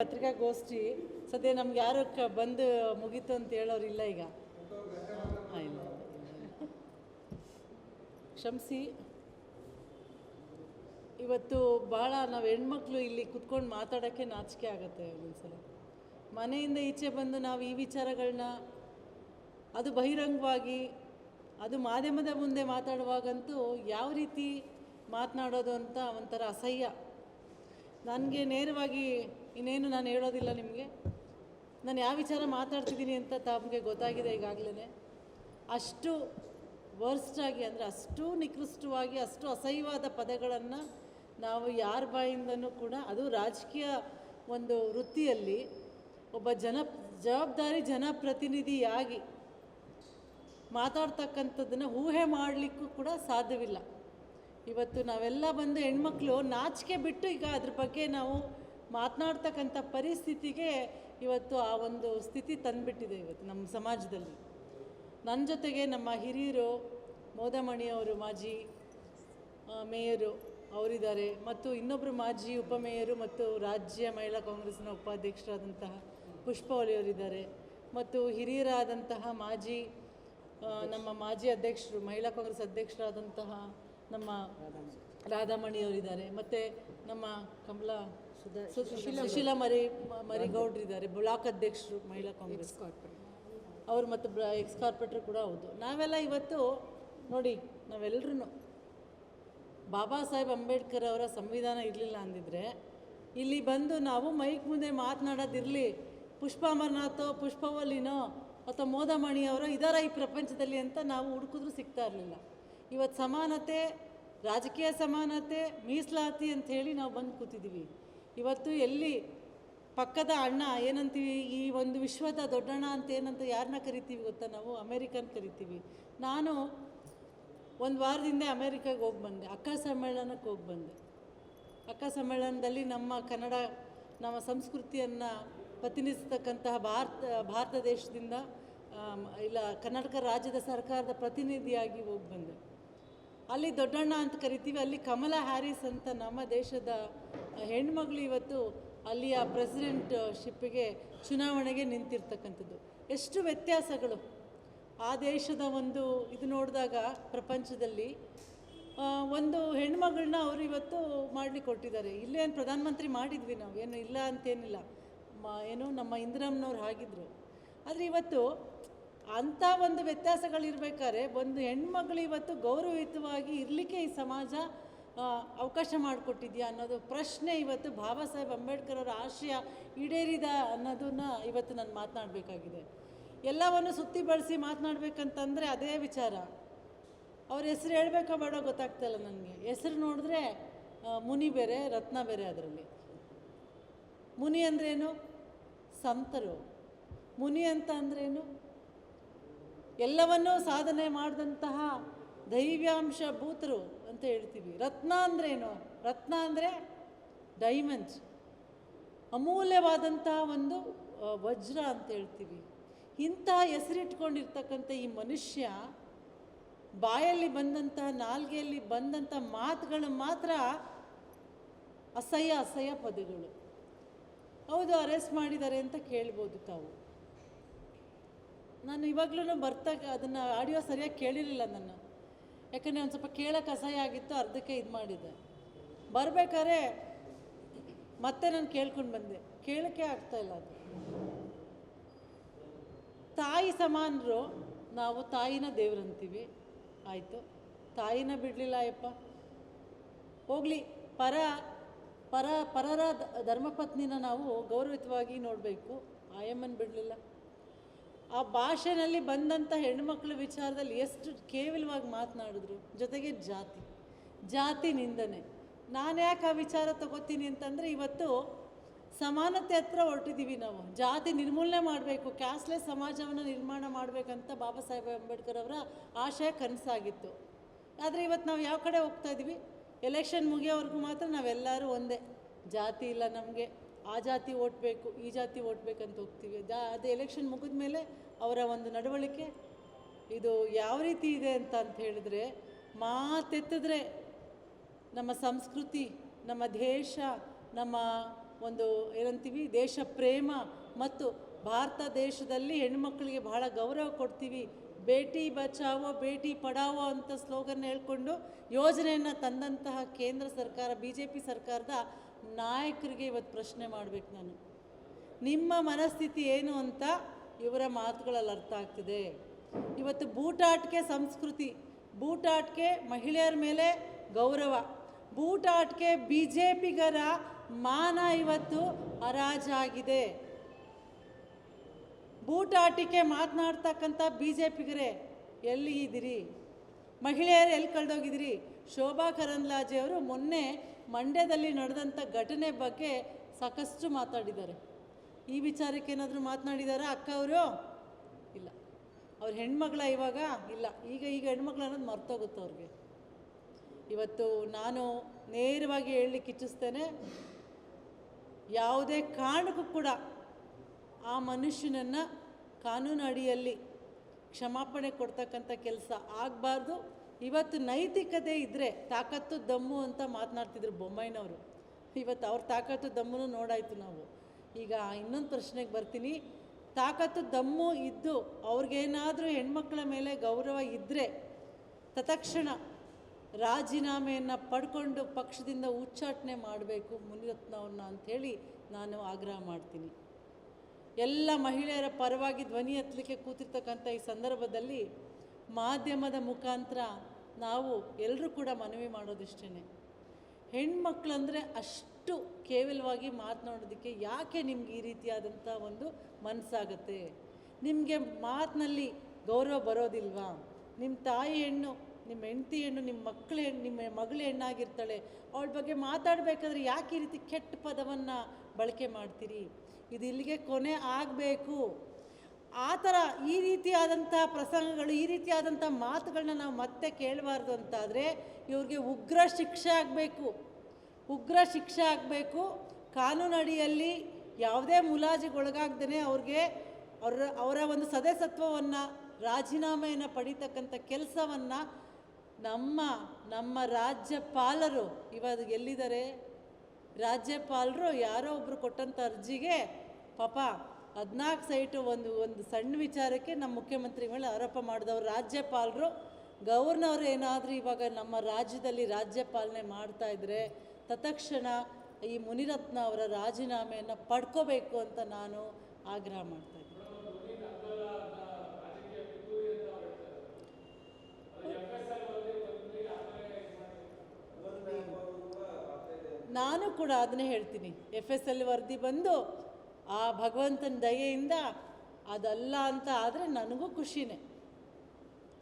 ಪತ್ರಿಕಾಗೋಷ್ಠಿ ಸದ್ಯ ನಮ್ಗೆ ಯಾರು ಬಂದು ಮುಗೀತು ಅಂತ ಹೇಳೋರು ಇಲ್ಲ ಈಗ. ಕ್ಷಮಿಸಿ. ಇವತ್ತು ಭಾಳ ನಾವು ಹೆಣ್ಮಕ್ಳು ಇಲ್ಲಿ ಕುತ್ಕೊಂಡು ಮಾತಾಡೋಕ್ಕೆ ನಾಚಿಕೆ ಆಗುತ್ತೆ ಒಂದೊಂದ್ಸಲ ಮನೆಯಿಂದ ಈಚೆ ಬಂದು ನಾವು ಈ ವಿಚಾರಗಳನ್ನ ಅದು ಬಹಿರಂಗವಾಗಿ, ಅದು ಮಾಧ್ಯಮದ ಮುಂದೆ ಮಾತಾಡುವಾಗಂತೂ ಯಾವ ರೀತಿ ಮಾತನಾಡೋದು ಅಂತ ಒಂಥರ ಅಸಹ್ಯ. ನನಗೆ ನೇರವಾಗಿ ಇನ್ನೇನು ನಾನು ಹೇಳೋದಿಲ್ಲ ನಿಮಗೆ? ನಾನು ಯಾವ ವಿಚಾರ ಮಾತಾಡ್ತಿದ್ದೀನಿ ಅಂತ ತಮಗೆ ಗೊತ್ತಾಗಿದೆ ಈಗಾಗಲೇ ಅಷ್ಟು ವರ್ಸ್ಟಾಗಿ ಅಂದರೆ ಅಷ್ಟು ನಿಕೃಷ್ಟವಾಗಿ, ಅಷ್ಟು ಅಸಹ್ಯವಾದ ಪದಗಳನ್ನು ನಾವು ಯಾರ ಬಾಯಿಂದನೂ ಕೂಡ, ಅದು ರಾಜಕೀಯ ಒಂದು ವೃತ್ತಿಯಲ್ಲಿ ಒಬ್ಬ ಜನ, ಜವಾಬ್ದಾರಿ ಜನಪ್ರತಿನಿಧಿಯಾಗಿ ಮಾತಾಡ್ತಕ್ಕಂಥದ್ದನ್ನು ಊಹೆ ಮಾಡಲಿಕ್ಕೂ ಕೂಡ ಸಾಧ್ಯವಿಲ್ಲ. ಇವತ್ತು ನಾವೆಲ್ಲ ಬಂದು ಹೆಣ್ಮಕ್ಳು ನಾಚಿಕೆ ಬಿಟ್ಟು ಈಗ ಅದ್ರ ಬಗ್ಗೆ ನಾವು ಮಾತನಾಡ್ತಕ್ಕಂಥ ಪರಿಸ್ಥಿತಿಗೆ ಇವತ್ತು ಆ ಒಂದು ಸ್ಥಿತಿ ತಂದುಬಿಟ್ಟಿದೆ ಇವತ್ತು ನಮ್ಮ ಸಮಾಜದಲ್ಲಿ. ನನ್ನ ಜೊತೆಗೆ ನಮ್ಮ ಹಿರಿಯರು ಮೋದಮಣಿಯವರು ಮಾಜಿ ಮೇಯರು ಅವರಿದ್ದಾರೆ ಮತ್ತು ಇನ್ನೊಬ್ಬರು ಮಾಜಿ ಉಪಮೇಯರು ಮತ್ತು ರಾಜ್ಯ ಮಹಿಳಾ ಕಾಂಗ್ರೆಸ್ನ ಉಪಾಧ್ಯಕ್ಷರಾದಂತಹ ಪುಷ್ಪ ಅವರಿದ್ದಾರೆ ಮತ್ತು ಹಿರಿಯರಾದಂತಹ ಮಾಜಿ ನಮ್ಮ ಮಾಜಿ ಅಧ್ಯಕ್ಷರು ಮಹಿಳಾ ಕಾಂಗ್ರೆಸ್ ಅಧ್ಯಕ್ಷರಾದಂತಹ ನಮ್ಮ ರಾಧಾಮಣಿಯವರಿದ್ದಾರೆ ಮತ್ತು ನಮ್ಮ ಕಮಲಾ ಸುಶೀಲಾ ಮರಿ ಮರಿಗೌಡ್ರು ಇದ್ದಾರೆ ಬ್ಲಾಕ್ ಅಧ್ಯಕ್ಷರು ಮಹಿಳಾ ಕಾಂಗ್ರೆಸ್. ಅವರು ಮತ್ತು ಎಕ್ಸ್ ಕಾರ್ಪೊರೇಟರ್ ಕೂಡ ಹೌದು. ನಾವೆಲ್ಲ ಇವತ್ತು ನೋಡಿ ನಾವೆಲ್ಲರೂ ಬಾಬಾ ಸಾಹೇಬ್ ಅಂಬೇಡ್ಕರ್ ಅವರ ಸಂವಿಧಾನ ಇರಲಿಲ್ಲ ಅಂದಿದ್ರೆ ಇಲ್ಲಿ ಬಂದು ನಾವು ಮೈಕ್ ಮುಂದೆ ಮಾತನಾಡೋದಿರಲಿ. ಪುಷ್ಪ ಅಮರ್ನಾಥೋ ಪುಷ್ಪವಲ್ಲಿನೋ ಅಥವಾ ಮೋದಮಣಿಯವರೋ ಇದಾರ ಈ ಪ್ರಪಂಚದಲ್ಲಿ ಅಂತ ನಾವು ಹುಡುಕಿದ್ರು ಸಿಗ್ತಾ ಇರಲಿಲ್ಲ. ಇವತ್ತು ಸಮಾನತೆ ರಾಜಕೀಯ ಸಮಾನತೆ ಮೀಸಲಾತಿ ಅಂತ ಹೇಳಿ ನಾವು ಬಂದು ಕೂತಿದ್ದೀವಿ. ಇವತ್ತು ಎಲ್ಲಿ ಪಕ್ಕದ ಅಣ್ಣ ಏನಂತೀವಿ, ಈ ಒಂದು ವಿಶ್ವದ ದೊಡ್ಡಣ್ಣ ಅಂತ ಏನಂತ ಯಾರನ್ನ ಕರಿತೀವಿ ಗೊತ್ತಾ ನಾವು? ಅಮೇರಿಕನ್ ಕರಿತೀವಿ. ನಾನು ಒಂದು ವಾರದಿಂದ ಅಮೇರಿಕಾಗೆ ಹೋಗಿ ಬಂದೆ, ಅಕ್ಕ ಸಮ್ಮೇಳನಕ್ಕೆ ಹೋಗಿ ಬಂದೆ. ಅಕ್ಕ ಸಮ್ಮೇಳನದಲ್ಲಿ ನಮ್ಮ ಕನ್ನಡ, ನಮ್ಮ ಸಂಸ್ಕೃತಿಯನ್ನು ಪ್ರತಿನಿಧಿಸ್ತಕ್ಕಂತಹ ಭಾರತ ಭಾರತ ದೇಶದಿಂದ ಇಲ್ಲ ಕರ್ನಾಟಕ ರಾಜ್ಯದ ಸರ್ಕಾರದ ಪ್ರತಿನಿಧಿಯಾಗಿ ಹೋಗಿ ಬಂದೆ. ಅಲ್ಲಿ ದೊಡ್ಡಣ್ಣ ಅಂತ ಕರಿತೀವಿ, ಅಲ್ಲಿ ಕಮಲಾ ಹ್ಯಾರಿಸ್ ಅಂತ ನಮ್ಮ ದೇಶದ ಹೆಣ್ಮಗಳು ಇವತ್ತು ಅಲ್ಲಿಯ ಪ್ರೆಸಿಡೆಂಟ್ ಶಿಪ್ಪಿಗೆ ಚುನಾವಣೆಗೆ ನಿಂತಿರ್ತಕ್ಕಂಥದ್ದು. ಎಷ್ಟು ವ್ಯತ್ಯಾಸಗಳು. ಆ ದೇಶದ ಒಂದು ಇದು ನೋಡಿದಾಗ ಪ್ರಪಂಚದಲ್ಲಿ ಒಂದು ಹೆಣ್ಮಗಳನ್ನ ಅವರು ಇವತ್ತು ಮಾಡಲಿ ಕೊಟ್ಟಿದ್ದಾರೆ. ಇಲ್ಲೇನು ಪ್ರಧಾನಮಂತ್ರಿ ಮಾಡಿದ್ವಿ ನಾವು. ಏನು ಇಲ್ಲ ಅಂತೇನಿಲ್ಲ. ಮ, ಏನು ನಮ್ಮ ಇಂದಿರಮ್ಮನವ್ರು ಆಗಿದ್ರು ಆದರೆ ಇವತ್ತು ಅಂಥ ಒಂದು ವ್ಯತ್ಯಾಸಗಳಿರ್ಬೇಕಾದ್ರೆ, ಒಂದು ಹೆಣ್ಮಗಳು ಇವತ್ತು ಗೌರವಯುತವಾಗಿ ಇರಲಿಕ್ಕೆ ಈ ಸಮಾಜ ಅವಕಾಶ ಮಾಡಿಕೊಟ್ಟಿದ್ಯಾ ಅನ್ನೋದು ಪ್ರಶ್ನೆ ಇವತ್ತು ಬಾಬಾ ಸಾಹೇಬ್ ಅಂಬೇಡ್ಕರ್ ಅವರ ಆಶಯ ಈಡೇರಿದ ಅನ್ನೋದನ್ನ ಇವತ್ತು ನಾನು ಮಾತನಾಡಬೇಕಾಗಿದೆ. ಎಲ್ಲವನ್ನು ಸುತ್ತಿ ಬಳಸಿ ಮಾತನಾಡ್ಬೇಕಂತಂದರೆ ಅದೇ ವಿಚಾರ. ಅವ್ರ ಹೆಸರು ಹೇಳಬೇಕೋ ಬೇಡ ಗೊತ್ತಾಗ್ತಾಯಿಲ್ಲ ನನಗೆ. ಹೆಸರು ನೋಡಿದ್ರೆ ಮುನಿ ಬೇರೆ, ರತ್ನ ಬೇರೆ ಅದರಲ್ಲಿ. ಮುನಿ ಅಂದ್ರೇನು? ಸಂತರು. ಮುನಿ ಅಂತ ಅಂದ್ರೇನು? ಎಲ್ಲವನ್ನೂ ಸಾಧನೆ ಮಾಡಿದಂತಹ ದೈವ್ಯಾಂಶ ಭೂತರು ಅಂತ ಹೇಳ್ತೀವಿ. ರತ್ನ ಅಂದ್ರೇನು? ರತ್ನ ಅಂದರೆ ಡೈಮಂಡ್ಸ್. ಅಮೂಲ್ಯವಾದಂತಹ ಒಂದು ವಜ್ರ ಅಂತ ಹೇಳ್ತೀವಿ. ಇಂತಹ ಹೆಸರಿಟ್ಕೊಂಡಿರ್ತಕ್ಕಂಥ ಈ ಮನುಷ್ಯ ಬಾಯಲ್ಲಿ ಬಂದಂತಹ, ನಾಲ್ಗೆಯಲ್ಲಿ ಬಂದಂಥ ಮಾತುಗಳು ಮಾತ್ರ ಅಸಹ್ಯ ಅಸಹ್ಯ ಪದಗಳು. ಹೌದು, ಅರೆಸ್ಟ್ ಮಾಡಿದ್ದಾರೆ ಅಂತ ಕೇಳ್ಬೋದು ತಾವು. ನಾನು ಇವಾಗಲೂ ಬರ್ತಾ, ಅದನ್ನು ಆಡಿಯೋ ಸರಿಯಾಗಿ ಕೇಳಿರಲಿಲ್ಲ ನಾನು. ಯಾಕಂದರೆ ಒಂದು ಸ್ವಲ್ಪ ಕೇಳೋಕ್ಕೆ ಅಸಹ್ಯ ಆಗಿತ್ತು, ಅರ್ಧಕ್ಕೆ ಇದು ಮಾಡಿದ್ದೆ ಬರಬೇಕಾದ್ರೆ ಮತ್ತೆ ನಾನು ಕೇಳ್ಕೊಂಡು ಬಂದೆ. ಕೇಳೋಕ್ಕೆ ಆಗ್ತಾಯಿಲ್ಲ ಅದು. ತಾಯಿ ಸಮಾನರು, ನಾವು ತಾಯಿನ ದೇವ್ರಂತೀವಿ ಆಯಿತು. ತಾಯಿನ ಬಿಡಲಿಲ್ಲ, ಅಯ್ಯಪ್ಪ. ಹೋಗಲಿ. ಪರ ಪರ, ಪರರ ಧರ್ಮಪತ್ನಿನ ನಾವು ಗೌರವಿತವಾಗಿ ನೋಡಬೇಕು. ಆಯಮ್ಮನ ಬಿಡಲಿಲ್ಲ. ಆ ಭಾಷೆನಲ್ಲಿ ಬಂದಂಥ ಹೆಣ್ಮಕ್ಳ ವಿಚಾರದಲ್ಲಿ ಎಷ್ಟು ಕೇವಲವಾಗಿ ಮಾತನಾಡಿದ್ರು? ಜೊತೆಗೆ ಜಾತಿ. ಜಾತಿ ನಿಂದನೆ. ನಾನು ಯಾಕೆ ಆ ವಿಚಾರ ತಗೋತೀನಿ ಅಂತಂದರೆ ಇವತ್ತು ಸಮಾನತೆ ಹತ್ರ ಹೊರಟಿದ್ದೀವಿ ನಾವು. ಜಾತಿ ನಿರ್ಮೂಲನೆ ಮಾಡಬೇಕು ಕ್ಯಾಸ್ಲೆಸ್ ಸಮಾಜವನ್ನು ನಿರ್ಮಾಣ ಮಾಡಬೇಕಂತ ಬಾಬಾ ಸಾಹೇಬ್ ಅಂಬೇಡ್ಕರ್ ಅವರ ಆಶಯ ಕನಸಾಗಿತ್ತು. ಆದರೆ ಇವತ್ತು ನಾವು ಯಾವ ಕಡೆ ಹೋಗ್ತಾ ಇದ್ದೀವಿ ಎಲೆಕ್ಷನ್ ಮುಗಿಯೋವರೆಗೂ ಮಾತ್ರ ನಾವೆಲ್ಲರೂ ಒಂದೇ. ಜಾತಿ ಇಲ್ಲ ನಮಗೆ. ಆ ಜಾತಿ ಓಟ್ ಬೇಕು, ಈ ಜಾತಿ ಓಟ್ ಬೇಕಂತ ಹೋಗ್ತೀವಿ. ಜಾ, ಅದು ಎಲೆಕ್ಷನ್ ಮುಗಿದ ಮೇಲೆ ಅವರ ಒಂದು ನಡವಳಿಕೆ ಇದು ಯಾವ ರೀತಿ ಇದೆ ಅಂತ ಅಂತ ಹೇಳಿದ್ರೆ, ಮಾತೆತ್ತಿದ್ರೆ ನಮ್ಮ ಸಂಸ್ಕೃತಿ, ನಮ್ಮ ದೇಶ, ನಮ್ಮ ಒಂದು ಏನಂತೀವಿ, ದೇಶ ಪ್ರೇಮ ಮತ್ತು ಭಾರತ ದೇಶದಲ್ಲಿ ಹೆಣ್ಮಕ್ಳಿಗೆ ಬಹಳ ಗೌರವ ಕೊಡ್ತೀವಿ. ಬೇಟಿ ಬಚಾವೋ, ಬೇಟಿ ಪಡಾವೋ ಅಂತ ಸ್ಲೋಗನ್ ಹೇಳ್ಕೊಂಡು ಯೋಜನೆಯನ್ನು ತಂದಂತಹ ಕೇಂದ್ರ ಸರ್ಕಾರ ಬಿ ಜೆ ಪಿ ಸರ್ಕಾರದ ನಾಯಕರಿಗೆ ಇವತ್ತು ಪ್ರಶ್ನೆ ಮಾಡಬೇಕು ನಾನು. ನಿಮ್ಮ ಮನಸ್ಥಿತಿ ಏನು ಅಂತ ಇವರ ಮಾತುಗಳಲ್ಲಿ ಅರ್ಥ ಆಗ್ತಿದೆ. ಇವತ್ತು ಬೂಟಾಟಿಕೆ ಸಂಸ್ಕೃತಿ, ಬೂಟಾಟಿಕೆ ಮಹಿಳೆಯರ ಮೇಲೆ ಗೌರವ, ಬೂಟಾಟಿಕೆ ಬಿ ಜೆ ಪಿಗರ ಮಾನ ಇವತ್ತು ಹರಾಜಾಗಿದೆ ಬೂಟಾಟಿಕೆ ಮಾತನಾಡ್ತಕ್ಕಂಥ ಬಿ ಜೆ ಪಿಗರೇ ಎಲ್ಲಿ ಇದ್ದೀರಿ? ಮಹಿಳೆಯರು ಎಲ್ಲಿ ಕಳೆದೋಗಿದ್ದೀರಿ? ಶೋಭಾ ಕರಂದ್ಲಾಜೆ ಅವರು ಮೊನ್ನೆ ಮಂಡ್ಯದಲ್ಲಿ ನಡೆದಂಥ ಘಟನೆ ಬಗ್ಗೆ ಸಾಕಷ್ಟು ಮಾತಾಡಿದ್ದಾರೆ. ಈ ವಿಚಾರಕ್ಕೆ ಏನಾದರೂ ಮಾತನಾಡಿದಾರಾ ಅಕ್ಕ ಅವರು? ಇಲ್ಲ. ಅವ್ರ ಹೆಣ್ಮಗಳ ಇವಾಗ ಇಲ್ಲ. ಈಗ ಈಗ ಹೆಣ್ಮಕ್ಳು ಅನ್ನೋದು ಮರ್ತೋಗುತ್ತೆ ಅವ್ರಿಗೆ. ಇವತ್ತು ನಾನು ನೇರವಾಗಿ ಹೇಳಲಿಕ್ಕೆ ಇಚ್ಛಿಸ್ತೇನೆ, ಯಾವುದೇ ಕಾರಣಕ್ಕೂ ಕೂಡ ಆ ಮನುಷ್ಯನನ್ನು ಕಾನೂನು ಅಡಿಯಲ್ಲಿ ಕ್ಷಮಾಪಣೆ ಕೊಡ್ತಕ್ಕಂಥ ಕೆಲಸ ಆಗಬಾರ್ದು. ಇವತ್ತು ನೈತಿಕತೆ ಇದ್ದರೆ ತಾಕತ್ತು ದಮ್ಮು ಅಂತ ಮಾತನಾಡ್ತಿದ್ರು ಬೊಮ್ಮಾಯಿನವರು. ಇವತ್ತು ಅವ್ರ ತಾಕತ್ತು ದಮ್ಮನ್ನು ನೋಡಾಯ್ತು ನಾವು. ಈಗ ಇನ್ನೊಂದು ಪ್ರಶ್ನೆಗೆ ಬರ್ತೀನಿ. ತಾಕತ್ತು ದಮ್ಮು ಇದ್ದು ಅವ್ರಿಗೇನಾದರೂ ಹೆಣ್ಮಕ್ಳ ಮೇಲೆ ಗೌರವ ಇದ್ದರೆ ತತ್ಕ್ಷಣ ರಾಜೀನಾಮೆಯನ್ನು ಪಡ್ಕೊಂಡು ಪಕ್ಷದಿಂದ ಉಚ್ಚಾಟನೆ ಮಾಡಬೇಕು ಮುನಿರತ್ನವ್ರನ್ನ ಅಂಥೇಳಿ ನಾನು ಆಗ್ರಹ ಮಾಡ್ತೀನಿ. ಎಲ್ಲ ಮಹಿಳೆಯರ ಪರವಾಗಿ ಧ್ವನಿ ಹತ್ತಲಿಕ್ಕೆ ಕೂತಿರ್ತಕ್ಕಂಥ ಈ ಸಂದರ್ಭದಲ್ಲಿ ಮಾಧ್ಯಮದ ಮುಖಾಂತರ ನಾವು ಎಲ್ಲರೂ ಕೂಡ ಮನವಿ ಮಾಡೋದಿಷ್ಟೇ ಹೆಣ್ಮಕ್ಳಂದರೆ ಅಷ್ಟು ಕೇವಲವಾಗಿ ಮಾತನಾಡೋದಕ್ಕೆ ಯಾಕೆ ನಿಮ್ಗೆ ಈ ರೀತಿಯಾದಂಥ ಒಂದು ಮನಸ್ಸಾಗತ್ತೆ ನಿಮಗೆ ಮಾತಿನಲ್ಲಿ ಗೌರವ ಬರೋದಿಲ್ವಾ? ನಿಮ್ಮ ತಾಯಿ ಹೆಣ್ಣು ನಿಮ್ಮ ಹೆಂಡತಿ ಹೆಣ್ಣು ನಿಮ್ಮ ಮಕ್ಕಳ ಹೆಣ್ಣು ನಿಮ್ಮ ಮಗಳ ಹೆಣ್ಣಾಗಿರ್ತಾಳೆ, ಅವಳ ಬಗ್ಗೆ ಮಾತಾಡಬೇಕಾದ್ರೆ ಯಾಕೆ ಈ ರೀತಿ ಕೆಟ್ಟ ಪದವನ್ನು ಬಳಕೆ ಮಾಡ್ತೀರಿ? ಇದು ಇಲ್ಲಿಗೆ ಕೊನೆ ಆಗಬೇಕು. ಆ ಥರ ಈ ರೀತಿಯಾದಂಥ ಪ್ರಸಂಗಗಳು, ಈ ರೀತಿಯಾದಂಥ ಮಾತುಗಳನ್ನ ನಾವು ಮತ್ತೆ ಕೇಳಬಾರ್ದು ಅಂತಾದರೆ ಇವ್ರಿಗೆ ಉಗ್ರ ಶಿಕ್ಷೆ ಆಗಬೇಕು. ಉಗ್ರ ಶಿಕ್ಷೆ ಆಗಬೇಕು. ಕಾನೂನು ಅಡಿಯಲ್ಲಿ ಯಾವುದೇ ಮುಲಾಜಿಗೊಳಗಾಗ್ದೇ ಅವ್ರಿಗೆ ಅವರ ಅವರ ಒಂದು ಸದಸ್ಯತ್ವವನ್ನು, ರಾಜೀನಾಮೆಯನ್ನು ಪಡೀತಕ್ಕಂಥ ಕೆಲಸವನ್ನು ನಮ್ಮ ನಮ್ಮ ರಾಜ್ಯಪಾಲರು ಇವಾಗ ಎಲ್ಲಿದ್ದಾರೆ? ರಾಜ್ಯಪಾಲರು ಯಾರೋ ಒಬ್ಬರು ಕೊಟ್ಟಂಥ ಅರ್ಜಿಗೆ ಪಾಪ ಹದಿನಾಲ್ಕು ಸೈಟು ಒಂದು ಒಂದು ಸಣ್ಣ ವಿಚಾರಕ್ಕೆ ನಮ್ಮ ಮುಖ್ಯಮಂತ್ರಿ ಮೇಲೆ ಆರೋಪ ಮಾಡಿದವರು ರಾಜ್ಯಪಾಲರು. ಗವರ್ನರ್ ಏನಾದರೂ ಇವಾಗ ನಮ್ಮ ರಾಜ್ಯದಲ್ಲಿ ರಾಜ್ಯಪಾಲನೆ ಮಾಡ್ತಾ ಇದ್ದರೆ ತತ್ಕ್ಷಣ ಈ ಮುನಿರತ್ನ ಅವರ ರಾಜೀನಾಮೆಯನ್ನು ಪಡ್ಕೋಬೇಕು ಅಂತ ನಾನು ಆಗ್ರಹ ಮಾಡ್ತಾ ಇದ್ದೀನಿ. ನಾನು ಕೂಡ ಅದನ್ನೇ ಹೇಳ್ತೀನಿ. ಎಫ್ ಎಸ್ ಎಲ್ ವರದಿ ಬಂದು ಆ ಭಗವಂತನ ದಯೆಯಿಂದ ಅದಲ್ಲ ಅಂತ ಆದರೆ ನನಗೂ ಖುಷಿನೇ.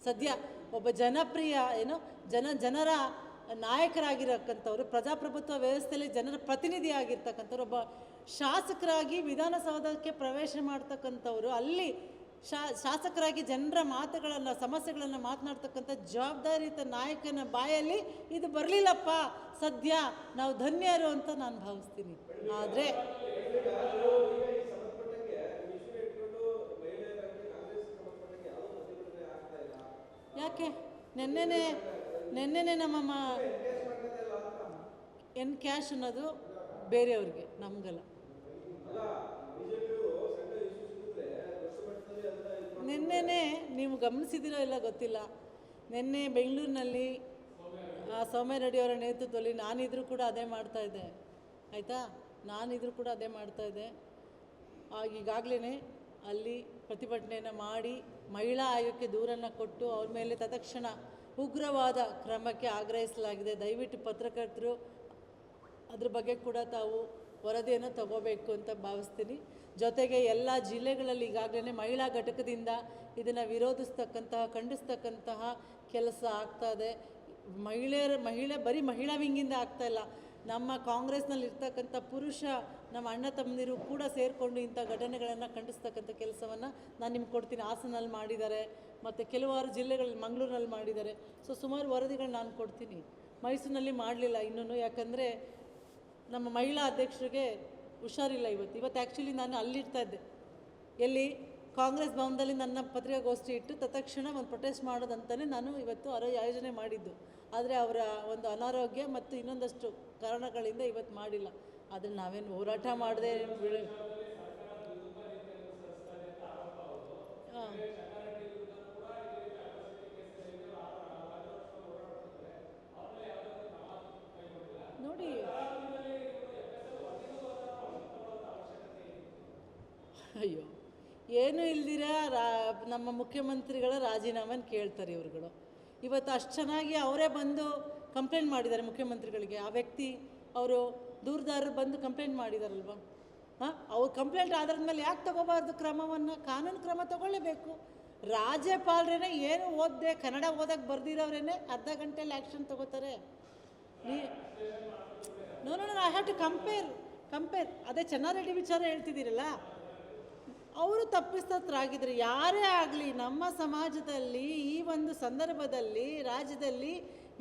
ಸದ್ಯ ಒಬ್ಬ ಜನಪ್ರಿಯ ಏನು ಜನ ಜನರ ನಾಯಕರಾಗಿರಕ್ಕಂಥವ್ರು, ಪ್ರಜಾಪ್ರಭುತ್ವ ವ್ಯವಸ್ಥೆಯಲ್ಲಿ ಜನರ ಪ್ರತಿನಿಧಿ ಆಗಿರ್ತಕ್ಕಂಥವ್ರು, ಒಬ್ಬ ಶಾಸಕರಾಗಿ ವಿಧಾನಸೌಧಕ್ಕೆ ಪ್ರವೇಶ ಮಾಡ್ತಕ್ಕಂಥವ್ರು, ಅಲ್ಲಿ ಶಾ ಶಾಸಕರಾಗಿ ಜನರ ಮಾತುಗಳನ್ನು, ಸಮಸ್ಯೆಗಳನ್ನು ಮಾತನಾಡ್ತಕ್ಕಂಥ ಜವಾಬ್ದಾರಿಯುತ ನಾಯಕನ ಬಾಯಲ್ಲಿ ಇದು ಬರಲಿಲ್ಲಪ್ಪ, ಸದ್ಯ ನಾವು ಧನ್ಯರು ಅಂತ ನಾನು ಭಾವಿಸ್ತೀನಿ. ಆದರೆ ನೆನ್ನೆನೆ ನೆನ್ನೆನೆ ನಮ್ಮಮ್ಮ ಎನ್ ಕ್ಯಾಶ್ ಅನ್ನೋದು ಬೇರೆಯವ್ರಿಗೆ, ನಮಗಲ್ಲ. ನಿನ್ನೆನೆ ನೀವು ಗಮನಿಸಿದಿರೋ ಇಲ್ಲ ಗೊತ್ತಿಲ್ಲ. ನಿನ್ನೆ ಬೆಂಗಳೂರಿನಲ್ಲಿ ಸೌಮ್ಯ ರೆಡ್ಡಿ ಅವರ ನೇತೃತ್ವದಲ್ಲಿ ನಾನಿದ್ರೂ ಕೂಡ ಅದೇ ಮಾಡ್ತಾ ಇದ್ದೆ. ಆಯಿತಾ? ನಾನಿದ್ರೂ ಕೂಡ ಅದೇ ಮಾಡ್ತಾ ಇದ್ದೆ. ಈಗಾಗಲೇ ಅಲ್ಲಿ ಪ್ರತಿಭಟನೆಯನ್ನು ಮಾಡಿ ಮಹಿಳಾ ಆಯೋಗಕ್ಕೆ ದೂರನ್ನು ಕೊಟ್ಟು ಅವ್ರ ಮೇಲೆ ತತ್ಕ್ಷಣ ಉಗ್ರವಾದ ಕ್ರಮಕ್ಕೆ ಆಗ್ರಹಿಸಲಾಗಿದೆ. ದಯವಿಟ್ಟು ಪತ್ರಕರ್ತರು ಅದ್ರ ಬಗ್ಗೆ ಕೂಡ ತಾವು ವರದಿಯನ್ನು ತಗೋಬೇಕು ಅಂತ ಭಾವಿಸ್ತೀನಿ. ಜೊತೆಗೆ ಎಲ್ಲ ಜಿಲ್ಲೆಗಳಲ್ಲಿ ಈಗಾಗಲೇ ಮಹಿಳಾ ಘಟಕದಿಂದ ಇದನ್ನು ವಿರೋಧಿಸ್ತಕ್ಕಂತಹ, ಖಂಡಿಸ್ತಕ್ಕಂತಹ ಕೆಲಸ ಆಗ್ತಾ ಇದೆ. ಮಹಿಳೆಯರ, ಮಹಿಳೆ, ಬರೀ ಮಹಿಳಾ ವಿಂಗಿಂದ ಇಲ್ಲ. ನಮ್ಮ ಕಾಂಗ್ರೆಸ್ನಲ್ಲಿ ಇರ್ತಕ್ಕಂಥ ಪುರುಷ, ನಮ್ಮ ಅಣ್ಣ ತಮ್ಮಂದಿರು ಕೂಡ ಸೇರಿಕೊಂಡು ಇಂಥ ಘಟನೆಗಳನ್ನು ಖಂಡಿಸ್ತಕ್ಕಂಥ ಕೆಲಸವನ್ನು ನಾನು ನಿಮ್ಗೆ ಕೊಡ್ತೀನಿ. ಹಾಸನಲ್ಲಿ ಮಾಡಿದ್ದಾರೆ. ಮತ್ತು ಕೆಲವಾರು ಜಿಲ್ಲೆಗಳಲ್ಲಿ ಮಂಗಳೂರಿನಲ್ಲಿ ಮಾಡಿದ್ದಾರೆ. ಸೊ ಸುಮಾರು ವರದಿಗಳು ನಾನು ಕೊಡ್ತೀನಿ. ಮೈಸೂರಿನಲ್ಲಿ ಮಾಡಲಿಲ್ಲ ಇನ್ನೂ ಯಾಕಂದರೆ ನಮ್ಮ ಮಹಿಳಾ ಅಧ್ಯಕ್ಷರಿಗೆ ಹುಷಾರಿಲ್ಲ ಇವತ್ತು. ಇವತ್ತು ಆ್ಯಕ್ಚುಲಿ ನಾನು ಅಲ್ಲಿರ್ತಾ ಇದ್ದೆ. ಎಲ್ಲಿ? ಕಾಂಗ್ರೆಸ್ ಭವನದಲ್ಲಿ ನನ್ನ ಪತ್ರಿಕಾಗೋಷ್ಠಿ ಇಟ್ಟು ತತ್ಕ್ಷಣ ಒಂದು ಪ್ರೊಟೆಸ್ಟ್ ಮಾಡೋದಂತಲೇ ನಾನು ಇವತ್ತು ಅರ ಆಯೋಜನೆ ಮಾಡಿದ್ದು. ಆದರೆ ಅವರ ಒಂದು ಅನಾರೋಗ್ಯ ಮತ್ತು ಇನ್ನೊಂದಷ್ಟು ಕಾರಣಗಳಿಂದ ಇವತ್ತು ಮಾಡಿಲ್ಲ. ಆದರೆ ನಾವೇನು ಹೋರಾಟ ಮಾಡದೆ ಹಾಂ ನೋಡಿ ಅಯ್ಯೋ ಏನು ಇಲ್ದಿರ ರಾ, ನಮ್ಮ ಮುಖ್ಯಮಂತ್ರಿಗಳ ರಾಜೀನಾಮೆನ ಕೇಳ್ತಾರೆ ಇವ್ರುಗಳು. ಇವತ್ತು ಅಷ್ಟು ಚೆನ್ನಾಗಿ ಅವರೇ ಬಂದು ಕಂಪ್ಲೇಂಟ್ ಮಾಡಿದ್ದಾರೆ ಮುಖ್ಯಮಂತ್ರಿಗಳಿಗೆ. ಆ ವ್ಯಕ್ತಿ, ಅವರು ದೂರದಾರರು ಬಂದು ಕಂಪ್ಲೇಂಟ್ ಮಾಡಿದಾರಲ್ವ? ಹಾಂ? ಅವ್ರು ಕಂಪ್ಲೇಂಟ್ ಆಧಾರದ ಮೇಲೆ ಯಾಕೆ ತಗೋಬಾರ್ದು ಕ್ರಮವನ್ನು? ಕಾನೂನು ಕ್ರಮ ತಗೊಳ್ಳೇಬೇಕು. ರಾಜ್ಯಪಾಲರೇನೆ ಏನು ಓದ್ದೆ, ಕನ್ನಡ ಓದಕ್ಕೆ ಬರ್ದಿರೋರೇನೆ ಅರ್ಧ ಗಂಟೆಯಲ್ಲಿ ಆ್ಯಕ್ಷನ್ ತಗೋತಾರೆ. ನೀ, no I have to compare compare ಅದೇ ಚೆನ್ನಾರೆಡ್ಡಿ ವಿಚಾರ ಹೇಳ್ತಿದ್ದೀರಲ್ಲ? ಅವರು ತಪ್ಪಿಸ್ತರಾಗಿದ್ರು ಯಾರೇ ಆಗಲಿ, ನಮ್ಮ ಸಮಾಜದಲ್ಲಿ ಈ ಒಂದು ಸಂದರ್ಭದಲ್ಲಿ, ರಾಜ್ಯದಲ್ಲಿ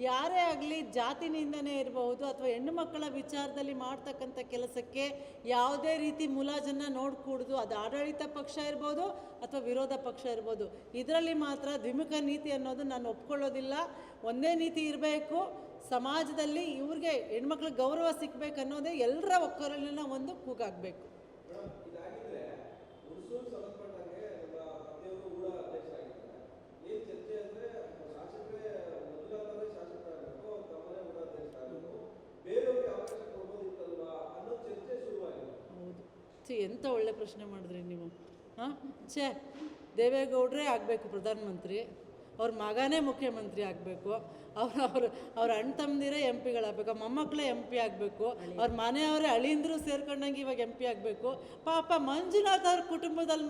ಯಾರೇ ಆಗಲಿ ಜಾತಿನಿಂದನೇ ಇರಬಹುದು ಅಥವಾ ಹೆಣ್ಣು ಮಕ್ಕಳ ವಿಚಾರದಲ್ಲಿ ಮಾಡ್ತಕ್ಕಂಥ ಕೆಲಸಕ್ಕೆ ಯಾವುದೇ ರೀತಿ ಮುಲಾಜನ್ನು ನೋಡ್ಕೂಡುದು, ಅದು ಆಡಳಿತ ಪಕ್ಷ ಇರ್ಬೋದು ಅಥವಾ ವಿರೋಧ ಪಕ್ಷ ಇರ್ಬೋದು. ಇದರಲ್ಲಿ ಮಾತ್ರ ದ್ವಿಮುಖ ನೀತಿ ಅನ್ನೋದು ನಾನು ಒಪ್ಕೊಳ್ಳೋದಿಲ್ಲ. ಒಂದೇ ನೀತಿ ಇರಬೇಕು. ಸಮಾಜದಲ್ಲಿ ಇವ್ರಿಗೆ ಹೆಣ್ಮಕ್ಳಿಗೆ ಗೌರವ ಸಿಗಬೇಕನ್ನೋದೇ ಎಲ್ಲರ ಒಕ್ಕರಲ್ಲಿನ ಒಂದು ಕೂಗಾಗಬೇಕು ಇದಾಗಿದ್ರೆ ಉರ್ಸೂರು ಸಂಬಂಧಪಟ್ಟಂಗೆ ನಮ್ಮ ತಂದೆಯವರು ಕೂಡ ಅಧ್ಯಕ್ಷರಾಗಿದ್ದಾರೆ ಏನ್ ಚರ್ಚೆ ಅಂದ್ರೆ ಶಾಸಕರೇ ಮೊದಲಾದ್ರೆ ಶಾಸಕರಾಗಬೇಕು ಅವ್ರ ತಮ್ಮನೇ ಕೂಡ ಅಧ್ಯಕ್ಷರಾಗಬೇಕು ಬೇರೆಯವ್ರಿಗೆ ಅವಕಾಶ ಕೊಡ್ಬೋದಿತ್ತಲ್ವಾ ಅನ್ನೋ ಚರ್ಚೆ ಶುರುವಾಗಿದೆ ಹೌದು ಛೇ ಎಂಥ ಒಳ್ಳೆ ಪ್ರಶ್ನೆ ಮಾಡಿದ್ರಿ ನೀವು? ಹಾಂ? ಛೇ, ದೇವೇಗೌಡರೇ ಆಗಬೇಕು ಪ್ರಧಾನಮಂತ್ರಿ, ಅವ್ರ ಮಗನೇ ಮುಖ್ಯಮಂತ್ರಿ ಆಗಬೇಕು, ಅವ್ರ, ಅವರು, ಅವ್ರ ಅಣ್ಣ ತಮ್ಮದಿರೇ ಎಂ ಪಿಗಳಾಗಬೇಕು ಮೊಮ್ಮಕ್ಕಳೇ ಎಂ ಪಿ ಆಗಬೇಕು, ಅವ್ರ ಮನೆಯವರೇ ಅಳಿಂದ್ರು ಸೇರ್ಕೊಂಡಂಗೆ ಇವಾಗ ಎಂ ಪಿ ಆಗಬೇಕು. ಪಾಪ ಮಂಜುನಾಥ್ ಅವ್ರ ಕುಟುಂಬದಲ್ಲಿ